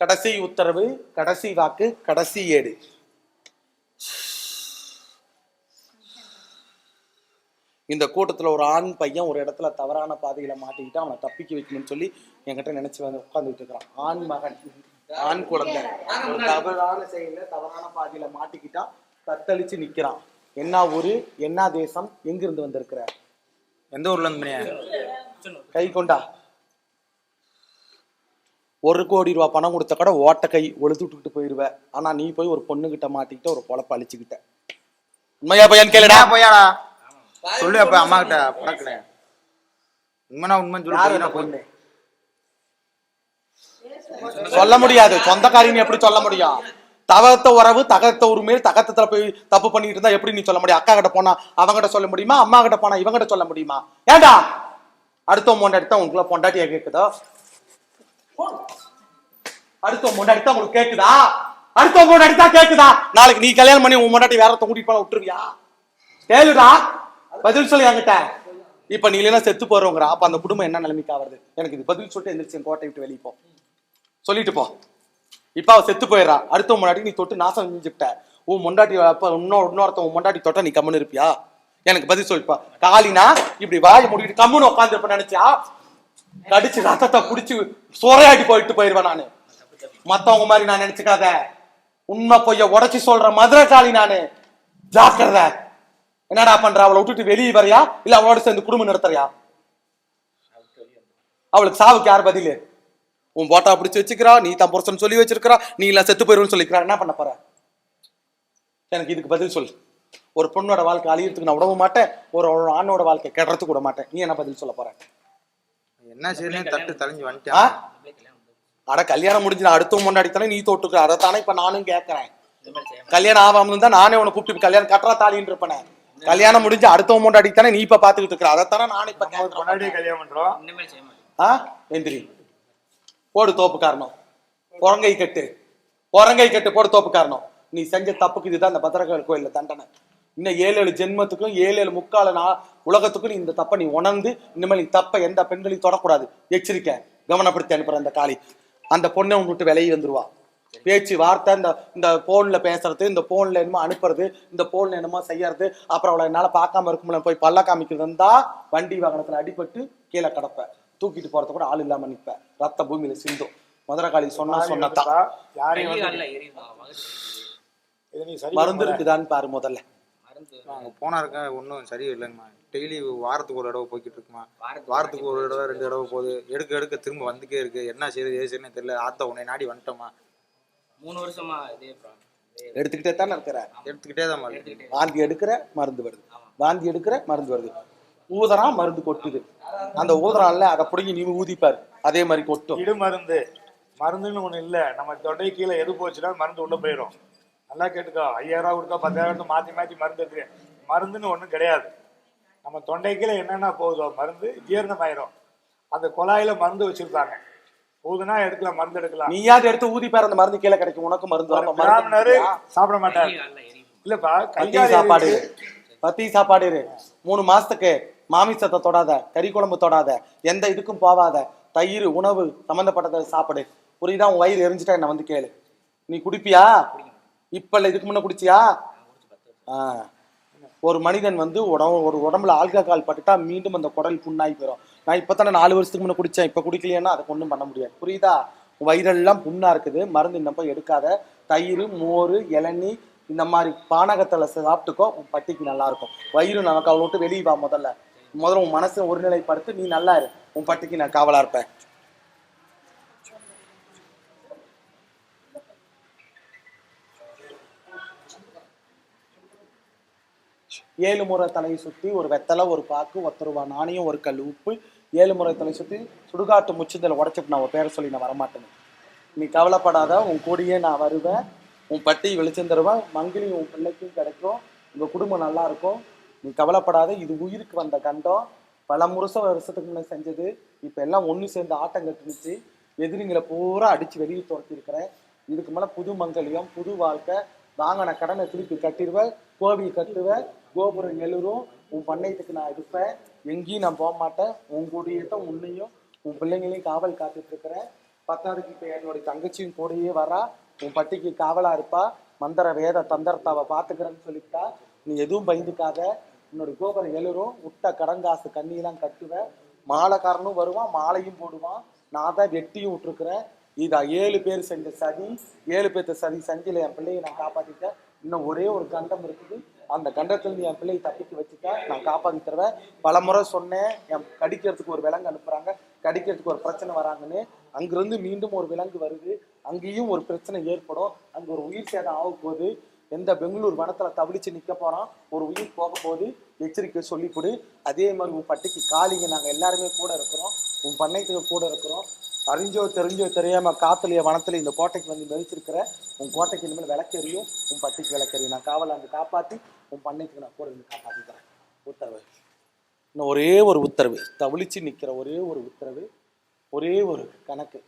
கடைசி உத்தரவு கடைசி வாக்கு கடைசி ஏடு. இந்த கூட்டத்துல ஒரு ஆண் பையன் ஒரு இடத்துல தவறான பாதையில மாட்டிக்கிட்டு அவனை தப்பிக்க வைக்கணும்னு சொல்லி என்கிட்ட நினைச்சு வந்து உட்கார்ந்துட்டு இருக்கிறான். ஆண் மகன் ஆண் குழந்தை. ஒரு தவறான செயல தவறான பாதையில மாட்டிக்கிட்டா தத்தளிச்சு நிக்கிறான். என்ன ஊரு என்ன தேசம் எங்கிருந்து வந்திருக்கிற? எந்த ஊர்ல இருந்து கை கொண்டா. ஒரு கோடி ரூபாய் பணம் கொடுத்த கூட ஓட்ட கை ஒழுத்து விட்டுக்கிட்டு போயிருவ. ஆனா நீ போய் ஒரு பொண்ணு கிட்ட மாட்டிக்கிட்ட ஒரு பொழப்ப அழிச்சுக்கிட்ட. உண்மையா பையன் கேளுடா. போயாடா சொல்லு அப்ப அம்மா கிட்ட பறக்கிறேன் உண்மைனா உண்மை சொல்லி. பொண்ணு? சொல்ல முடியாது. சொந்தக்காரின்னு எப்படி சொல்ல முடியும்? தகத்த உறவு தகத்த உரிமையில் தகத்தத்துல போய் தப்பு பண்ணிட்டு இருந்தா எப்படி நீ சொல்ல முடியும்? அக்கா கிட்ட போனா அவங்கிட்ட சொல்ல முடியுமா? அம்மா கிட்ட போனா இவங்கிட்ட சொல்ல முடியுமா? ஏண்டா? அடுத்த பொண்டாட்டி தான் உங்களுக்குள்ள பொண்டாட்டியா கேக்குதோ? அடுத்த முன்னாடி தான் உங்களுக்கு கேக்குதா? அடுத்த முன்னாடி தான் கேக்குதா? நாளைக்கு நீ கல்யாணம் பண்ணி உன் பொண்டாட்டி வேற ஒருத்தன் கூட்டிட்டு போன விட்டுருவியா? கேளுடா. பதில் சொல்லு என்கிட்ட. இப்ப நீ இல்லைன்னா செத்து போறவங்கடா. அப்ப அந்த குடும்பம் என்ன நிலைமைக்கு ஆகுது எனக்கு இது பதில் சொல்லிட்டு எந்திரிச்சு கோட்டை விட்டு வெளியே போ. சொல்லிட்டு போ. இப்ப அவ செத்து போயிடறா. அடுத்த முன்னாடி நீ தொட்டு நாசம் செஞ்சுக்கிட்ட. உன் முண்டாட்டி அப்ப இன்னொரு இன்னொருத்தன் உன் முண்டாட்டி தொட்டா நீ கம்முன்னு இருப்பியா? எனக்கு பதில் சொல்லிப்பா காலினா இப்படி வாய் முடிக்கிட்டு கம்முன்னு உட்காந்துருப்ப நினைச்சா கடிச்சு ரத்தத்தை குடிச்சு சோறையாட்டி போயிட்டு போயிருவேன் நானு. மத்தவங்க மாதிரி நான் நினைச்சுக்காத. உண்மை பொய்ய உடச்சி சொல்ற மதுரை காளி நானு. ஜாக்கிரத. என்னடா பண்ற? அவளை விட்டுட்டு வெளியே வரையா? இல்ல அவளோட சேர்ந்து குடும்பம் நடத்துறியா? அவளுக்கு சாவுக்கு யார் பதிலு? உன் போட்டா பிடிச்சி வச்சுக்கிறா நீ தான் புருஷன் சொல்லி வச்சிருக்கிறா நீ எல்லாம் செத்து போயிருன்னு சொல்லிக்கிறா. என்ன பண்ண போற? எனக்கு இதுக்கு பதில் சொல்லு. ஒரு பொண்ணோட வாழ்க்கை அழியறதுக்கு நான் விடவும் மாட்டேன். ஒரு ஒரு ஆணோட வாழ்க்கை கெடுறதுக்கு விட மாட்டேன். நீ என்ன பதில் சொல்ல போற? என்ன செய்யணும் தட்டு தலைஞ்சு? வந்துட்டேன். அட கல்யாணம் முடிஞ்சு நான் அடுத்த முன்னாடி தானே நீ தொட்டுக்க அதைத்தானே இப்ப நானும் கேட்கறேன் கல்யாணம் ஆகாம இருந்தா நானே உன்னை கூப்பிட்டு கல்யாணம் கட்டுறா தாலின்னு இருப்பேனே. கல்யாணம் முடிஞ்சு அடுத்த முன்னாடி தானே நீ இப்ப பாத்துக்கிட்டு இருக்கிற. அதைத்தானே நானும் இப்ப முன்னாடியே கல்யாணம் பண்றோம். ஆ? எந்திரி. போடு தோப்பு காரணம். புறங்கை கட்டு. புறங்கை கட்டு போடு தோப்பு காரணம். நீ செஞ்ச தப்புக்கு இதுதான் இந்த பத்திரகாளி கோயில்ல தண்டனை. இன்னும் ஏழு ஏழு ஜென்மத்துக்கும் ஏழு ஏழு முக்கால நா உலகத்துக்கும் நீ இந்த தப்பை நீ உணர்ந்து இனிமேல் நீ தப்பை எந்த பெண்களையும் தொடக்கூடாது. எச்சரிக்கை. கவனப்படுத்தி அனுப்புற அந்த காளி. அந்த பொண்ணை உங்க விட்டு விலகி வந்துருவா. பேச்சு வார்த்தை இந்த இந்த போன்ல பேசுறது இந்த போன்ல என்னமோ அனுப்புறது இந்த போன்ல என்னமோ செய்யறது அப்புறம் அவளை என்னால பார்க்காம இருக்க முடியல போய் பல்ல காமிக்கிறது இருந்தா வண்டி வாகனத்துல அடிபட்டு கீழே கிடப்ப. தூக்கிட்டு போறது கூட ஆள் இல்லாம நிப்ப. ரத்த பூமியில சிந்தும். மதுரகாளி சொன்னா சொன்னதான். யாரையும் வந்து இதை நீ சரி மருந்து இருக்குதான்னு பாரு முதல்ல. அங்க போனா இருக்க? ஒன்றும் சரியில்லைங்கம்மா. டெய்லி வாரத்துக்கு ஒரு தடவை போய்கிட்டு இருக்குமா? வாரத்துக்கு ஒரு தடவை ரெண்டு தடவை போகுது. எடுக்க எடுக்க திரும்ப வந்துட்டே இருக்கு. என்ன செய்யுது ஏது செய்யுதுன்னு தெரியல. ஆத்த உன்னை நாடி வந்துட்டோமா? மூணு வருஷமா இதே எடுத்துக்கிட்டே தானே இருக்கிற? எடுத்துக்கிட்டே தான் மாதிரி வாந்தி எடுக்கிற மருந்து வருது. வாந்தி எடுக்கிற மருந்து வருது. ஊதரா மருந்து கொட்டுது. அந்த ஊதரான்ல அதை பிடிங்கி நீ ஊதிப்பாரு. அதே மாதிரி கொட்டும். இடு மருந்து மருந்துன்னு ஒண்ணு இல்ல. நம்ம தொண்டை கீழே எது போச்சுன்னா மருந்து உள்ள போயிடும் நல்லா கேட்டுக்கோ. ஐயாயிரம் ரூபா கொடுத்தா பத்தாயிரம் கொடுத்தா மாத்தி மாத்தி மருந்து இருக்கு மருந்துன்னு ஒண்ணும் கிடையாது. நம்ம தொண்டை கீழே என்னென்ன போகுதோ மருந்து ஜீரணமாயிரும். அந்த குழாயில மருந்து வச்சிருக்காங்க போகுதுன்னா எடுக்கலாம் மருந்து எடுக்கலாம். நீயாவது எடுத்து ஊதிப்பாரு அந்த மருந்து கீழே கிடைக்கும். உனக்கு மருந்து பிராமணரு? சாப்பிட மாட்டாரு. இல்லப்பா கையால சாப்பாடு. பத்தி சாப்பாடு இரு. மூணு மாசத்துக்கு மாமிசத்தை தொடாத கறி குழம்பு தொடாத எந்த இதுக்கும் போவாத. தயிர் உணவு சம்பந்தப்பட்டதை சாப்பிடு. புரியுதா? உன் வயிறு எரிஞ்சிட்டா என்ன வந்து கேளு. நீ குடிப்பியா? இப்ப இல்ல இதுக்கு முன்ன குடிச்சியா? ஒரு மனிதன் வந்து உடம்பு ஒரு உடம்புல ஆல்கஹால் பட்டுட்டா மீண்டும் அந்த குடல் புண்ணாகி போயிடும் நான் இப்பதானே நாலு வருஷத்துக்கு முன்ன குடிச்சேன். இப்ப குடிக்கலையேன்னா அதை ஒண்ணும் பண்ண முடியாது. புரியுதா? உன் வயிறெல்லாம் புண்ணா இருக்குது. மருந்து இன்னப்ப எடுக்காத. தயிர் மோர் இளநீ இந்த மாதிரி பானகத்தில் சாப்பிட்டுக்கோ. உன் பட்டிக்கு நல்லா இருக்கும் வயிறு நமக்கு அவளை விட்டு வெளியே வா முதல்ல. முதல்ல உன் மனசை ஒருநிலைப்படுத்தி. நீ நல்லா இரு. உன் பட்டிக்கு நான் காவலா இருப்பேன். ஏழு முறை தலையை சுற்றி ஒரு வெத்தலை ஒரு பாக்கு ஒத்த ரூபா நாணயம் ஒரு கல் உப்பு. ஏழு முறை தலை சுற்றி சுடுகாட்டு முச்சுதல் உடச்சிட்டு நான் உன் பேரை சொல்லி நான் வரமாட்டேன் நீ கவலைப்படாத உன் கூடயே நான் வருவேன். உன் பட்டி வெளிச்சம் தருவேன். மங்கிலி உன் பிள்ளைக்கும் கிடைக்கும். உங்கள் குடும்பம் நல்லா இருக்கும். நீ கவலைப்படாத இது உயிருக்கு வந்த கண்டம். பல முருச வருஷத்துக்கு முன்னே செஞ்சது. இப்போ எல்லாம் ஒன்று சேர்ந்து ஆட்டம் கட்டுனுச்சு. எதிரிங்களை பூரா அடித்து வெளியே துரத்திருக்கிறேன் இதுக்கு மேலே புது மங்கலியம் புது வாழ்க்கை வாங்கின கடனை திருப்பி கட்டிடுவேன் கோவில் கட்டுவேன் கோபுரம் எழுறும் உன் பண்ணையத்துக்கு நான் இருப்பேன் எங்கேயும் நான் போக மாட்டேன். உன் கூடியதான் உன்னையும் உன் பிள்ளைங்களையும் காவல் காத்துட்டு இருக்கிறேன். பத்தாவதுக்கு இப்போ என்னுடைய தங்கச்சியும் கூடயே வரா. உன் பட்டிக்கு காவலா இருப்பா. மந்திர வேத தந்திரத்தை அவள் பாத்துக்கிறேன்னு சொல்லிட்டா நீ எதுவும் பயந்துக்காத. உன்னோட கோபுரம் எழுறும் விட்ட கடங்காசு கண்ணியெல்லாம் கட்டுவேன். மாலைக்காரனும் வருவான் மாலையும் போடுவான். நான் தான் வெட்டியும் விட்டுருக்குறேன். இதா ஏழு பேர் செஞ்ச சதி ஏழு பேர்த்த சதி செஞ்சில என் பிள்ளையை நான் காப்பாத்திட்டேன். இன்னும் ஒரே ஒரு கண்டம் இருக்குது. அந்த கண்டத்துல நீ என் பிள்ளையை தப்பிக்க வச்சுட்டா நான் காப்பாத்தி தருவேன். பல முறை சொன்னேன். என் கடிக்கிறதுக்கு ஒரு விலங்கு அனுப்புறாங்க. கடிக்கிறதுக்கு ஒரு பிரச்சனை வராங்கன்னு. அங்கிருந்து மீண்டும் ஒரு விலங்கு வருது. அங்கேயும் ஒரு பிரச்சனை ஏற்படும். அங்க ஒரு உயிர் சேதம் ஆக போகுது. எந்த பெங்களூர் வனத்துல தவிழிச்சு நிக்க போறான். ஒரு உயிர் போக போகுது. எச்சரிக்கை சொல்லி கொடு. அதே மாதிரி உன் பட்டிக்கு காளிங்க. நாங்க எல்லாருமே கூட இருக்கிறோம். உன் பண்ணைக்கு கூட இருக்கிறோம். அறிஞ்சோ தெரிஞ்சோ தெரியாம காத்துலயே வனத்துல இந்த கோட்டைக்கு வந்து மெதிச்சிருக்கிற உன் கோட்டைக்கு இனிமேல் விளக்கெறியும் உன் பட்டிக்கு விளக்கெறியும் நான் காவலாந்து காப்பாத்தி உன் பண்ணைக்கு நான் கூட இருந்து காப்பாத்தி தரேன். உத்தரவு. இன்னும் ஒரே ஒரு உத்தரவு. தவிளிச்சு நிக்கிற ஒரே ஒரு உத்தரவு. ஒரே ஒரு கணக்கு.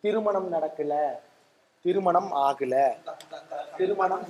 திருமணம் நடக்கல. திருமணம் ஆகல. திருமணம்